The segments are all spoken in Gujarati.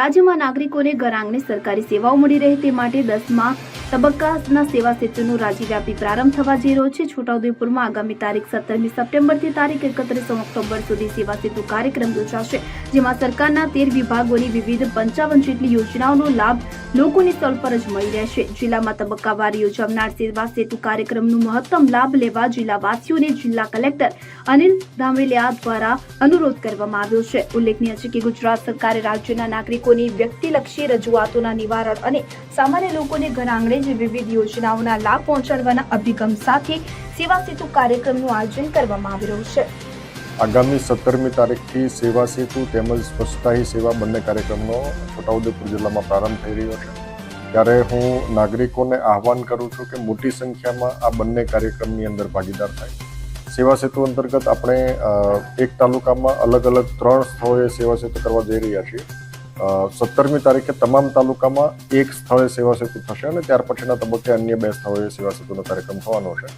રાજ્યમાં નાગરિકોને ઘર આંગણે સરકારી સેવાઓ મળી રહે તે માટે દસમા તબક્કાના સેવા સેતુનો રાજ્યવ્યાપી પ્રારંભ થવા જઈ રહ્યો છે. છોટાઉદેપુરમાં આગામી તારીખ સત્તરમી સપ્ટેમ્બરથી તારીખ એકત્રીસ ઓક્ટોબર સુધી સેવા સેતુ કાર્યક્રમ યોજાશે, જેમાં સરકારના તેર વિભાગોની વિવિધ પંચાવન જેટલી યોજનાઓનો લાભ લોકોની સ્થળ પર જ મળી રહેશે. જિલ્લામાં તબક્કાવાર યોજાનાર સેવા સેતુ કાર્યક્રમનો મહત્તમ લાભ લેવા જિલ્લાવાસીઓને જિલ્લા કલેક્ટર અનિલ ધામેલિયા દ્વારા અનુરોધ કરવામાં આવ્યો છે. ઉલ્લેખનીય છે કે ગુજરાત સરકારે રાજ્યના નાગરિકોની વ્યક્તિલક્ષી રજૂઆતોના નિવારણ અને સામાન્ય લોકોને ઘર આંગણે જ વિવિધ યોજનાઓના લાભ પહોંચાડવાના અભિગમ સાથે સેવા સેતુ કાર્યક્રમનું આયોજન કરવામાં આવી રહ્યું છે. આગામી સત્તરમી તારીખથી સેવા સેતુ તેમજ સ્વચ્છતા સેવા બંને કાર્યક્રમનો છોટાઉદેપુર જિલ્લામાં પ્રારંભ થઈ રહ્યો છે. ત્યારે હું નાગરિકોને આહવાન કરું છું કે મોટી સંખ્યામાં આ બંને કાર્યક્રમની અંદર ભાગીદાર થાય. સેવા સેતુ અંતર્ગત આપણે એક તાલુકામાં અલગ અલગ ત્રણ સ્થળોએ સેવા સેતુ કરવા જઈ રહ્યા છીએ. સત્તરમી તારીખે તમામ તાલુકામાં એક સ્થળે સેવા સેતુ થશે અને ત્યાર પછીના તબક્કે અન્ય બે સ્થળોએ સેવા સેતુનો કાર્યક્રમ થવાનો છે.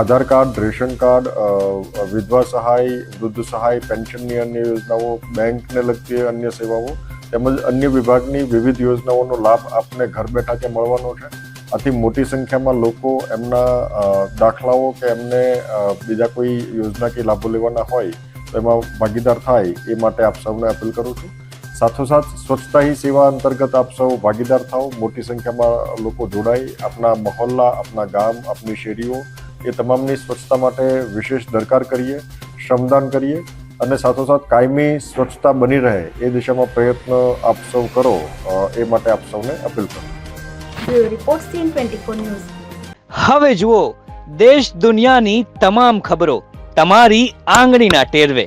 આધાર કાર્ડ, રેશન કાર્ડ વિધવા સહાય, વૃદ્ધ સહાય, પેન્શનની અન્ય યોજનાઓ, બેંકને લગતી અન્ય સેવાઓ તેમજ અન્ય વિભાગની વિવિધ યોજનાઓનો લાભ આપને ઘર બેઠા કે મળવાનો છે. આથી મોટી સંખ્યામાં લોકો એમના દાખલાઓ કે એમને બીજા કોઈ યોજનાકીય લાભો લેવાના હોય તો એમાં ભાગીદાર થાય એ માટે આપ સૌને અપીલ કરું છું. સાથોસાથ સ્વચ્છતા હી સેવા અંતર્ગત આપ સૌ ભાગીદાર થાઓ. મોટી સંખ્યામાં લોકો જોડાય આપના મહોલ્લા આપણા ગામ આપની શેરીઓ એ તમામની સ્વચ્છતા માટે વિશેષ દરકાર કરીએ શ્રમદાન કરીએ અને સાથોસાથ કાયમી સ્વચ્છતા બની રહે એ દિશામાં પ્રયત્ન આપ સૌ કરો એ માટે આપ સૌને અપીલ કરું. હવે જુઓ દેશ દુનિયાની તમામ ખબરો તમારી આંગળીના ટેરવે.